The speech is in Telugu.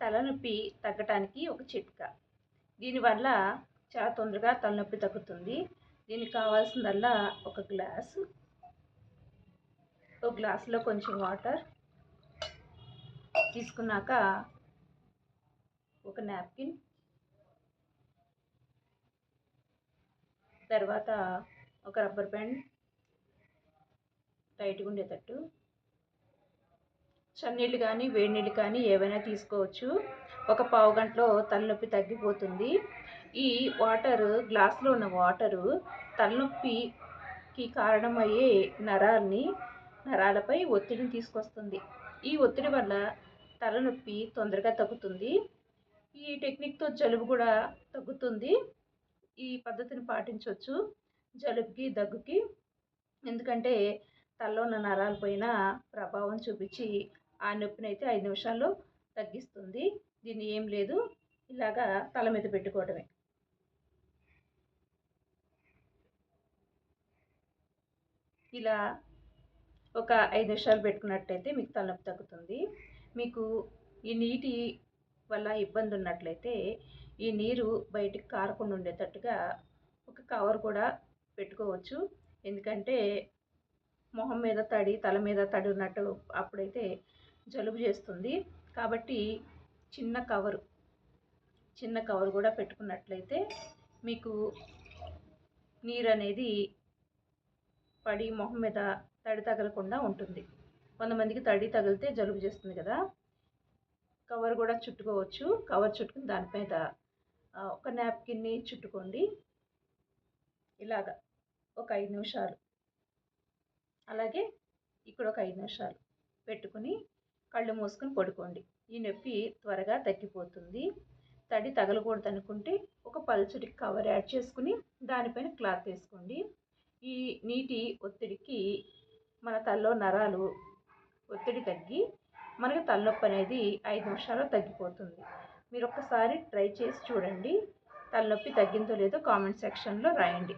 తలనొప్పి తగ్గటానికి ఒక చిట్కా. దీనివల్ల చాలా తొందరగా తలనొప్పి తగ్గుతుంది. దీనికి కావాల్సిందల్లా ఒక గ్లాసు. ఒక గ్లాసులో కొంచెం వాటర్ తీసుకున్నాక ఒక నాప్కిన్. తర్వాత ఒక రబ్బర్ బ్యాండ్. టైట్గా ఉండేటట్టు. చన్నీళ్ళు కానీ వేడి నీళ్ళు కానీ ఏవైనా తీసుకోవచ్చు. ఒక పావు గంటలో తలనొప్పి తగ్గిపోతుంది. ఈ వాటర్ గ్లాస్లో ఉన్న వాటరు తలనొప్పికి కారణమయ్యే నరాల్ని నరాలపై ఒత్తిడిని తీసుకొస్తుంది. ఈ ఒత్తిడి వల్ల తలనొప్పి తొందరగా తగ్గుతుంది. ఈ టెక్నిక్తో జలుబు కూడా తగ్గుతుంది. ఈ పద్ధతిని పాటించవచ్చు. జలుబుకి దగ్గుకి. ఎందుకంటే తలలో ఉన్న నరాలపైన ప్రభావం చూపించి ఆ నొప్పిని అయితే ఐదు నిమిషాల్లో తగ్గిస్తుంది. దీన్ని ఏం లేదు. ఇలాగా తల మీద పెట్టుకోవడమే ఇలా ఒక ఐదు నిమిషాలు పెట్టుకున్నట్టయితే మీకు తలనొప్పి తగ్గుతుంది. మీకు ఈ నీటి వల్ల ఇబ్బంది ఉన్నట్లయితే ఈ నీరు బయటికి కారకుండా ఉండేటట్టుగా ఒక కవర్ కూడా పెట్టుకోవచ్చు. ఎందుకంటే మొహం మీద తడి తల మీద తడి ఉన్నట్టు అప్పుడైతే జలుబు చేస్తుంది. కాబట్టి చిన్న కవరు చిన్న కవర్ కూడా పెట్టుకున్నట్లయితే మీకు నీరు అనేది పడి మొహం మీద తడి తగలకుండా ఉంటుంది. కొంతమందికి తడి తగిలితే జలుబు చేస్తుంది కదా. కవర్ కూడా చుట్టుకోవచ్చు. కవర్ చుట్టుకుని దాని మీద ఒక నాప్కిన్ని చుట్టుకోండి. ఇలాగా ఒక ఐదు నిమిషాలు. అలాగే ఇక్కడ ఒక ఐదు నిమిషాలు పెట్టుకుని కళ్ళు మూసుకొని పడుకోండి. ఈ నొప్పి త్వరగా తగ్గిపోతుంది. తడి తగలకూడదు అనుకుంటే ఒక పల్చటి కవర్ యాడ్ చేసుకుని దానిపైన క్లాత్ వేసుకోండి. ఈ నీటి ఒత్తిడికి మన తలలో నరాలు ఒత్తిడి తగ్గి మనకి తలనొప్పి అనేది ఐదు నిమిషాల్లో తగ్గిపోతుంది. మీరు ఒక్కసారి ట్రై చేసి చూడండి. తలనొప్పి తగ్గిందో లేదో కామెంట్ సెక్షన్లో రాయండి.